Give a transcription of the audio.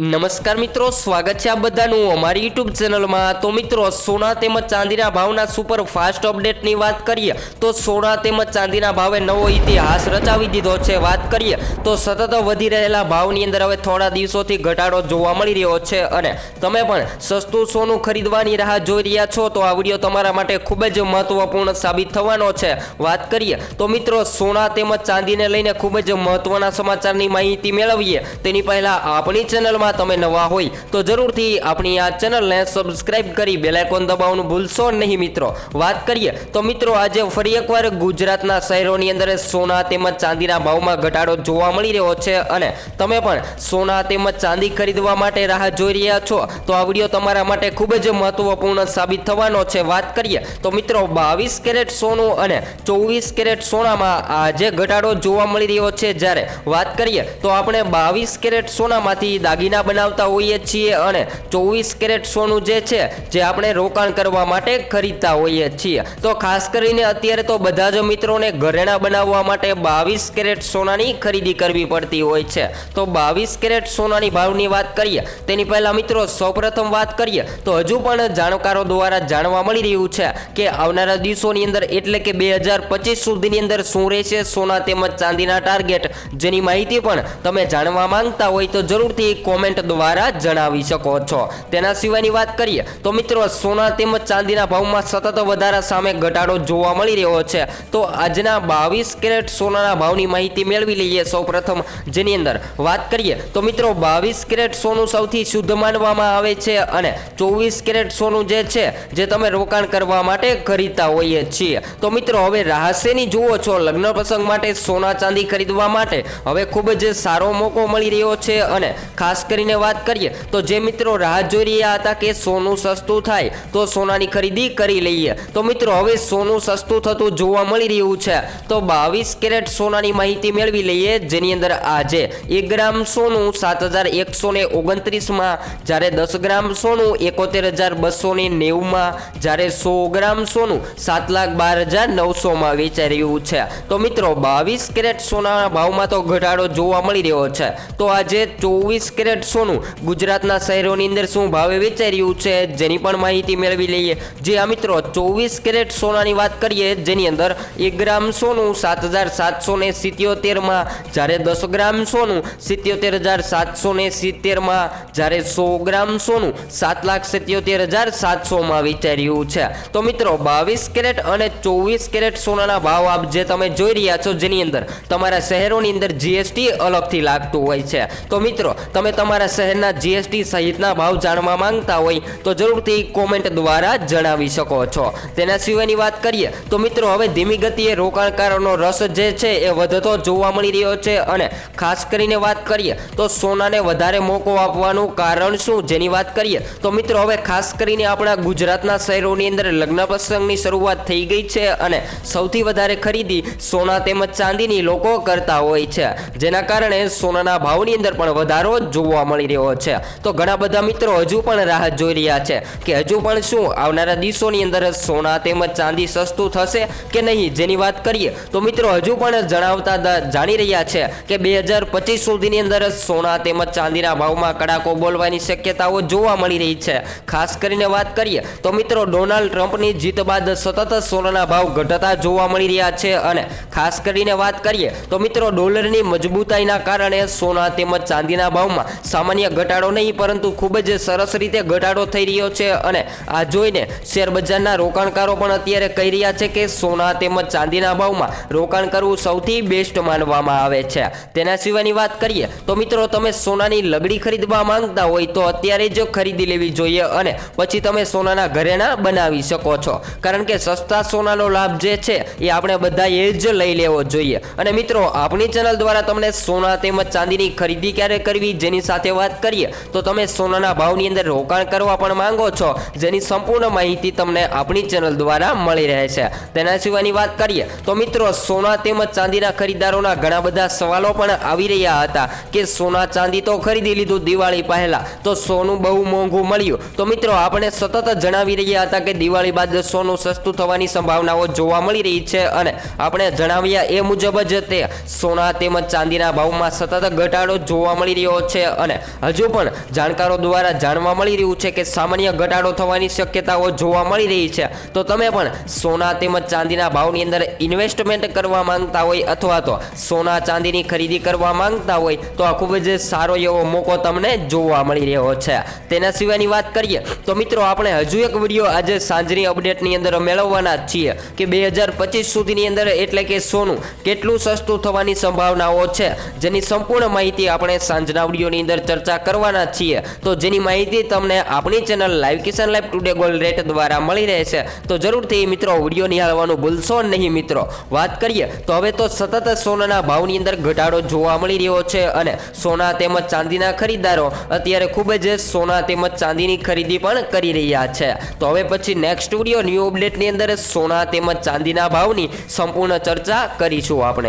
નમસ્કાર મિત્રો, સ્વાગત છે આ બધાનું અમારી યુટ્યુબ ચેનલમાં તો મિત્રો, સોના તેમજ ચાંદીના ભાવના સુપર ફાસ્ટ અપડેટની વાત કરીએ, તો સોના તેમજ ચાંદીના ભાવે નવો ઇતિહાસ રચાવી દીધો છે. વાત કરીએ, તો સતત વધી રહેલા ભાવની અંદર હવે થોડા દિવસોથી ઘટાડો જોવા મળી રહ્યો છે અને તમે પણ સસ્તું સોનું ખરીદવાની રાહ જોઈ રહ્યા છો, તો આ વીડિયો તમારા માટે ખૂબ જ મહત્વપૂર્ણ સાબિત થવાનો છે. વાત કરીએ, તો મિત્રો, સોના તેમજ ચાંદીને લઈને ખૂબ જ મહત્વના સમાચારની માહિતી મેળવીએ. તેની પહેલાં આપણી ચેનલમાં તમે નવા હોય તો જરૂરથી આપણી આ ચેનલને સબસ્ક્રાઇબ કરી બેલાઇકોન દબાવવાનું ભૂલશો નહીં મિત્રો. વાત કરીએ તો મિત્રો આજે ફરી એકવાર ગુજરાતના શહેરોની અંદર સોના તેમજ ચાંદીના ભાવમાં ઘટાડો જોવા મળી રહ્યો છે અને તમે પણ સોના તેમજ ચાંદી ખરીદવા માટે રાહ જોઈ રહ્યા છો. તો આ વીડિયો તમારા માટે ખૂબ જ મહત્વપૂર્ણ સાબિત થવાનો છે. વાત કરીએ તો મિત્રો બાવીસ કેરેટ સોનું અને ચોવીસ કેરેટ સોનામાં આજે ઘટાડો જોવા મળી રહ્યો છે. જ્યારે વાત કરીએ તો આપણે બાવીસ કેરેટ સોનામાંથી દાગીના બનાવતા હોઈએ છીએ અને ચોવીસ કેરેટ સોનું જે છે, જે આપણે રોકાણ કરવા માટે ખરીદતા હોઈએ છીએ. તો ખાસ કરીને અત્યારે તો બધા જ મિત્રોને ઘરેણા બનાવવા માટે બાવીસ કેરેટ સોનાની ખરીદી કરવી પડતી હોય છે. તો બાવીસ કેરેટ સોનાની ભાવની વાત કરીએ, તેની પહેલા મિત્રો સૌપ્રથમ વાત કરીએ, તો હજુ પણ જાણકારો દ્વારા જાણવા મળી રહ્યું છે કે આવનારા દિવસોની અંદર એટલે કે બે હજાર પચીસ સુધીની અંદર શું રહેશે સોના તેમજ ચાંદીના ટાર્ગેટ જેની માહિતી પણ તમે જાણવા માંગતા હોય તો જરૂરથી કોમેન્ટ દ્વારા જણાવી શકો છો. તેના સિવાયની વાત કરીએ, તો મિત્રો સોના તેમજ ચાંદીના ભાવમાં સતત વધારા સામે ઘટાડો જોવા મળી રહ્યો છે. તો આજના બાવીસ કેરેટ સોનાના ભાવની માહિતી મેળવી લઈએ સૌપ્રથમ, જેની અંદર વાત કરીએ, તો મિત્રો બાવીસ કેરેટ સોનું સૌથી શુદ્ધ માનવામાં આવે છે અને ચોવીસ કેરેટ સોનું જે છે, જે તમે રોકાણ કરવા માટે ખરીદતા હોઈએ છીએ. તો મિત્રો હવે રાહસેની જુઓ છો, લગ્ન પ્રસંગ માટે સોના ચાંદી ખરીદવા માટે હવે ખૂબ જ સારો મોકો મળી રહ્યો છે અને ખાસ કરીને વાત કરીએ, તો જે મિત્રો રાહ જોઈ રહ્યા હતા કે સોનું સસ્તું થાય, તો સોનાની ખરીદી કરી લઈએ. તો મિત્રો, હવે સોનું સસ્તું થતું જોવા મળી રહ્યું છે. તો બાવીસ કેરેટ સોનાની માહિતી મેળવી લઈએ, જેની અંદર આજે એક ગ્રામ સોનું સાત હજાર એકસો ને ઓગણત્રીસમાં, જ્યારે દસ ગ્રામ સોનું એકોતેર હજાર બસો ને નેવુંમાં, જ્યારે સો ગ્રામ સોનું સાત લાખ બાર હજાર નવસોમાં વેચાઈ રહ્યું છે. તો મિત્રો, બાવીસ કેરેટ સોનાના ભાવમાં તો ઘટાડો જોવા મળી રહ્યો છે. તો આજે ચોવીસ કેરેટ સોનું. ગુજરાતના શહેરોની અંદર શું ભાવે વેચાઈ રહ્યું છે જેની પણ માહિતી મેળવી લઈએ. જે આ મિત્રો ચોવીસ કેરેટ સોનાની વાત કરીએ, જેની અંદર એક ગ્રામ સોનું સાત હજાર સાતસો ને સિત્યોતેરમાં જ્યારે દસ ગ્રામ સોનું સિત્યોતેર હજાર સાતસો ને સિત્તેરમાં જ્યારે સો ગ્રામ સોનું સાત લાખ સિત્યોતેર હજાર સાતસોમાં વેચાઈ રહ્યું છે. તો મિત્રો, બાવીસ કેરેટ અને ચોવીસ કેરેટ સોનાના ભાવ આપ જે તમે જોઈ રહ્યા છો, જેની અંદર તમારા શહેરોની અંદર જીએસટી અલગથી લાગતું હોય છે. તો મિત્રો, તમે તમારા શહેરના જીએસટી સહિતના ભાવ જાણવા માંગતા હોય તો જરૂરથી કોમેન્ટ દ્વારા જણાવી શકો છો. તેના સિવાયની વાત કરીએ તો મિત્રો, હવે ધીમી ગતિએ રોકાણકારોનો રસ જે છે એ વધતો જોવા મળી રહ્યો છે અને ખાસ કરીને વાત કરીએ તો સોનાને વધારે મોકો આપવાનું કારણ શું? જેની વાત કરીએ તો મિત્રો, હવે ખાસ કરીને આપણા ગુજરાતના શહેરોની અંદર લગ્ન પ્રસંગની શરૂઆત થઈ ગઈ છે અને સૌથી વધારે ખરીદી સોના તેમજ ચાંદીની લોકો કરતા હોય છે. જેના કારણે સોનાના ભાવની અંદર પણ વધારો જોવા મળી રહ્યો છે. તો ઘણા બધા મિત્રો હજુ પણ રાહ જોઈ રહ્યા છે કે હજુ પણ શું આવનારા દિવસોની અંદર સોના તેમજ ચાંદી સસ્તું થશે કે નહીં જેની વાત કરીએ તો મિત્રો હજુ પણ જણાવતા જાણી રહ્યા છે કે બે હજાર પચીસ સુધીની અંદર સોના તેમજ ચાંદીના ભાવમાં કડાકો બોલવાની શક્યતાઓ જોવા મળી રહી છે. ખાસ કરીને વાત કરીએ તો મિત્રો ડોનાલ્ડ ટ્રમ્પની જીત બાદ સતત સોનાના ભાવ ઘટતા જોવા મળી રહ્યા છે અને ખાસ કરીને વાત કરીએ તો મિત્રો ડોલરની મજબૂતાઈના કારણે સોના તેમજ ચાંદીના ભાવમાં સામાન્ય ઘટાડો નહીં, પરંતુ ખૂબ જ સરસ રીતે ઘટાડો થઈ રહ્યો છે અને આ જોઈને શેરબજારના રોકાણકારો પણ અત્યારે કહી રહ્યા છે કે સોના તેમજ ચાંદીના ભાવમાં રોકાણ કરવું સૌથી બેસ્ટ માનવામાં આવે છે. તેના સિવાયની વાત કરીએ તો મિત્રો, તમે સોનાની લગડી ખરીદવા માંગતા હોય તો અત્યારે જ ખરીદી લેવી જોઈએ અને પછી તમે સોનાના ઘરેણા બનાવી શકો છો. કારણ કે સસ્તા સોનાનો લાભ જે છે એ આપણે બધાએ જ લઈ લેવો જોઈએ. અને મિત્રો, આપણી ચેનલ દ્વારા તમને સોના તેમજ ચાંદીની ખરીદી ક્યારે કરવી, જેની સાથે વાત કરીએ, તો તમે સોનાના ભાવની અંદર રોકાણ કરવા પણ માંગો છો, જેની સંપૂર્ણ માહિતી તમને આપણી ચેનલ દ્વારા મળી રહે છે. તેના સિવાયની વાત કરીએ, તો મિત્રો, સોના તેમજ ચાંદીના ખરીદદારોના ઘણા બધા સવાલો પણ આવી રહ્યા હતા કે સોના ચાંદી તો ખરીદી લીધું દિવાળી પહેલા, તો સોનું બહુ મોંઘું મળ્યું. તો મિત્રો, આપણે સતત જણાવી રહ્યા હતા કે દિવાળી બાદ સોનું સસ્તું થવાની સંભાવનાઓ જોવા મળી રહી છે અને આપણે જણાવ્યા એ મુજબ જ તે સોના તેમજ ચાંદીના ભાવમાં સતત ઘટાડો જોવા મળી રહ્યો છે અને અને હજુ પણ જાણકારો દ્વારા જાણવા મળી રહ્યું છે કે સામાન્ય ઘટાડો થવાની શક્યતાઓ જોવા મળી રહી છે. તો તમે પણ સોના તેમજ ચાંદીના ભાવની અંદર ઇન્વેસ્ટમેન્ટ કરવા માંગતા હોય અથવા તો સોના ચાંદીની ખરીદી કરવા માંગતા હોય, તો આ ખૂબ જ સારો એવો મોકો તમને જોવા મળી રહ્યો છે. તેના સિવાયની વાત કરીએ, તો મિત્રો આપણે હજુ એક વીડિયો આજે સાંજની અપડેટની અંદર મેળવવાના છીએ કે બે હજાર પચીસ સુધીની અંદર એટલે કે સોનું કેટલું સસ્તું થવાની સંભાવનાઓ છે. જેની સંપૂર્ણ માહિતી આપણે સાંજના વિડીયોની અંદર ચર્ચા કરવાના છીએ. તો જેની માહિતી તમને આપણી channel live Kishan live today gold rate દ્વારા મળી રહેશે. તો જરૂરથી મિત્રો વીડિયો નિહાળવાનું ભૂલશો નહીં મિત્રો. વાત કરીએ, તો હવે તો સતત સોનાના ભાવની અંદર ઘટાડો જોવા મળી રહ્યો છે અને સોના તેમજ ચાંદીના ખરીદદારો અત્યારે ખૂબ જ સોના તેમજ ચાંદીની ખરીદી પણ કરી રહ્યા છે. તો હવે પછી નેક્સ્ટ વીડિયો ન્યૂ અપડેટની અંદર સોના તેમજ ચાંદીના ભાવની સંપૂર્ણ ચર્ચા કરીશું આપણે.